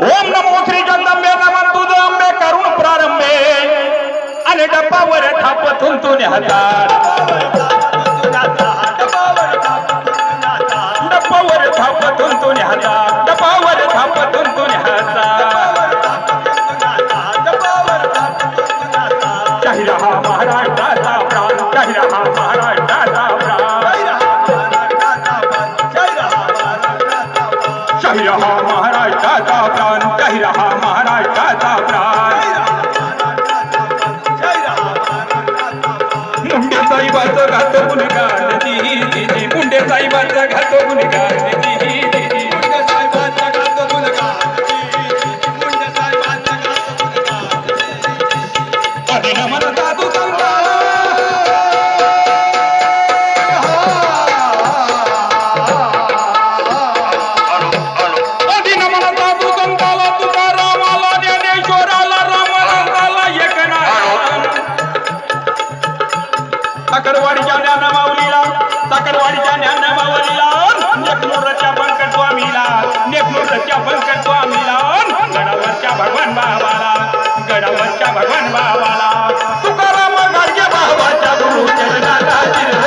ओम नमो श्री जगदंबे नमन तुझ अंबे करुण प्रारंभे. आणि डब्बावर ठाप तुंतून हातात. डब्बावर थाप तुंतून हातात. डब्बावर थाप तुंतून हातात. मुंडे घातो गुन्हेगार गुणगान जी जी मुंडे साहेबाचं घात नेकनूरच्या बंकट स्वामीला गडावरच्या भगवान बाबाला गडावरच्या भगवान बाबाला तुकाराम गाडगे बाबाच्या गुरु चरणाला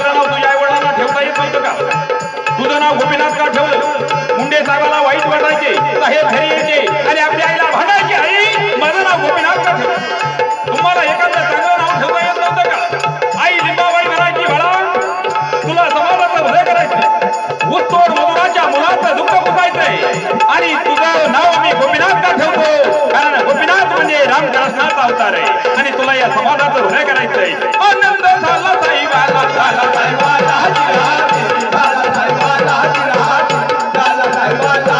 तुझं नाव तुझ्या आई वडिलांना ठेवता येत नव्हतं का? तुझं नाव गोपीनाथ का ठेवलं? मुंडे साहेबाला वाईट वाटायचे साहेब घरी यायचे आणि आपल्या आईला भांडायचे. आई माझं नाव गोपीनाथ का ठेवलं? तुम्हाला एखादं चांगलं नाव ठेवता येत नव्हतं का? आई लिंबाबाई म्हणायची बाळा तुला समाजाचं भलं करायचं उत्तोड मजुराच्या मुलाचं दुःख पुसायचंय. आणि तुझं नाव आम्ही गोपीनाथ का ठेवतो? कारण गोपीनाथ म्हणजे रामकृष्णाचा अवतार आहे. आणि तुला या समाजाचं भलं करायचंय. आनंद झाला साईबाला झाला साईबाला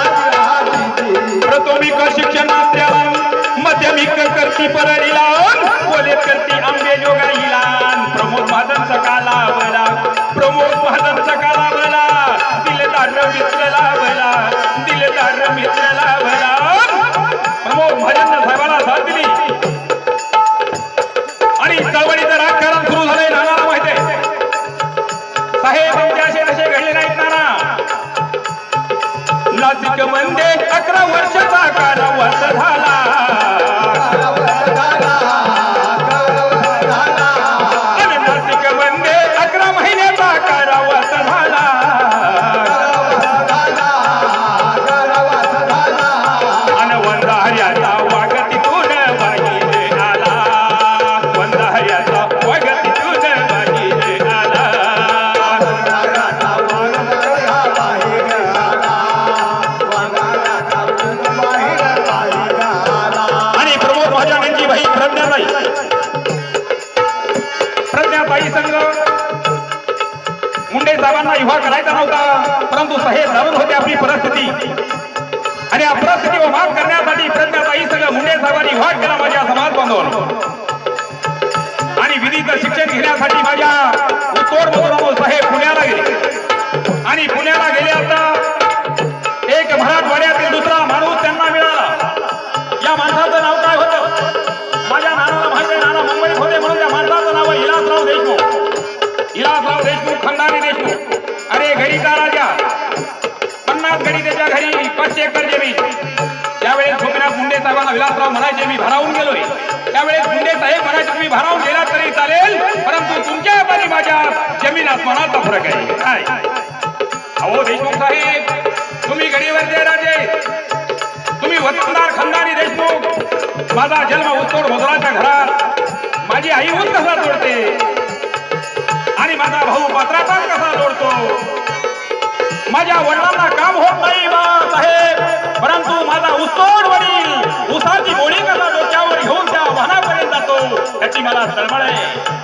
माध्यमिक करती परळीला बोले करती परंतु साहेब जाणून होते आपली परिस्थिती. आणि या परिस्थितीवर मात करण्यासाठी प्रज्ञाताई सगळं मुंडे साहेबांनी वाट केला माझ्या समाज बांधवांनो आणि विधीचं शिक्षण घेण्यासाठी माझ्या उत्तोड मधून साहेब पुण्याला गेले. आणि पुण्याला गेले आता एक मराठवाड्यातील दुसरा माणूस त्यांना मिळाला. या माणसाचं नाव काय होतं? माझ्या नानाला माहिती नाना मुंबईत होते म्हणून त्या माणसाचं नाव इलासराव देशमुख. इलासराव देशमुख खंडाने पाचशे एकर जमीन त्यावेळेस गोपीनाथ मुंडे साहेबांना विलासराव म्हणायचे मी भरावून गेलोय. त्यावेळेस मुंडे साहेब म्हणायचे तुम्ही भरावून गेला तरी चालेल परंतु तुमच्या आणि माझ्या जमीन आसमानाचा फरक आहे. काय? अहो देशमुख साहेब तुम्ही गडीवरचे राजे तुम्ही वतनदार खंदारी देशमुख माझा जन्म उत्तोड मजुराच्या घरात माझी आई ऊन कसा जोडते आणि माझा भाऊ पत्रापात कसा जोडतो? माझ्या वडिलांना काम होत नाही Vamos, vamos,